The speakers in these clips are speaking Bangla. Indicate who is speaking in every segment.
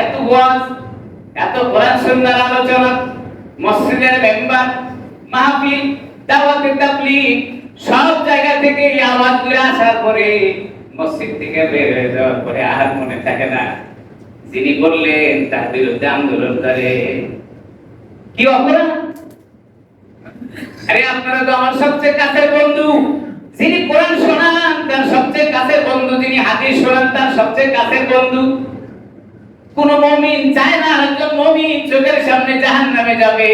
Speaker 1: এত ওয়াজ, এত কোরআন সুন্নাহর আলোচনা, মসজিদের মেম্বার, মাহফিল দাওয়াতের তাবলীগ, সব জায়গা থেকে এই আওয়াজগুলো আসার পরে মসজিদ থেকে বের হয়ে যাওয়ার পরে আর মনে থাকে না, যিনি বললেন তার বিরুদ্ধে আন্দোলন করে। কি অপরাধ? আরে আপনারা তো আমার সবচেয়ে কাছের বন্ধু। যিনি কোরআন শোনান, তার সবচেয়ে কাছের বন্ধু। যিনি হাদিস শোনান, তার সবচেয়ে কাছের বন্ধু। কোন মমিন চায় না একজন মমিন চোখের সামনে জাহান্নামে যাবে।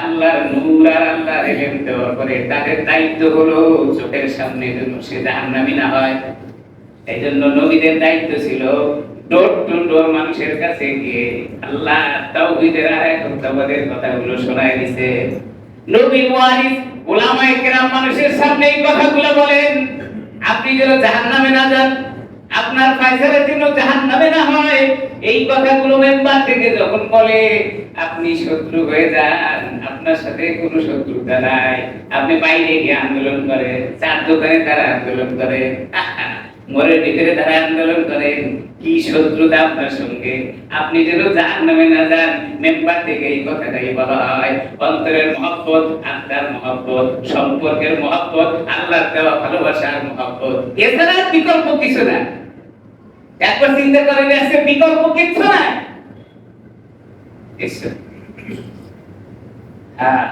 Speaker 1: আল্লাহর নূর আর আল্লাহর ইলম দেওয়ার পরে তাদের দায়িত্ব হলো চোখের সামনে যেন সে জাহান্নামী না হয়। এই জন্য নবীদের দায়িত্ব ছিল ডোর টু ডোর মানুষের কাছে গিয়ে আল্লাহ তাওহীদের আয়াত তাওবাদের কথাগুলো শোনায় দিছে। নবী ওয়ারিস ওলামায়ে কেরাম মানুষের সামনে এই কথাগুলো বলেন, আপনি যেন জাহান্নামে না যান আপনার ফায়সালার জন্য জাহান্নামে না হয়? এই কথাগুলো মেম্বার থেকে যখন বলে, আপনি শত্রু হয়ে যান, আপনার সাথে কোনো শত্রুতা নাই। আপনি বাইরে গিয়ে আন্দোলন করেন, চার দোকানে তারা আন্দোলন করে। মরের ভিতরে তারা আন্দোলন করেন কি শত্রুতা আপনার সঙ্গে? আপনি যেন জাহান নামে না যান মেম্বার থেকে এই কথাটাই বলা হয়, অন্তরের মহব্বত, আত্মার মহব্বত, সম্পর্কের মহব্বত, আল্লাহর দেওয়া ভালোবাসার মহব্বত। এছাড়া বিকল্প কিছু না। একবার চিন্তা করেন আজকে বিকল্প কিচ্ছু নাই। হ্যাঁ।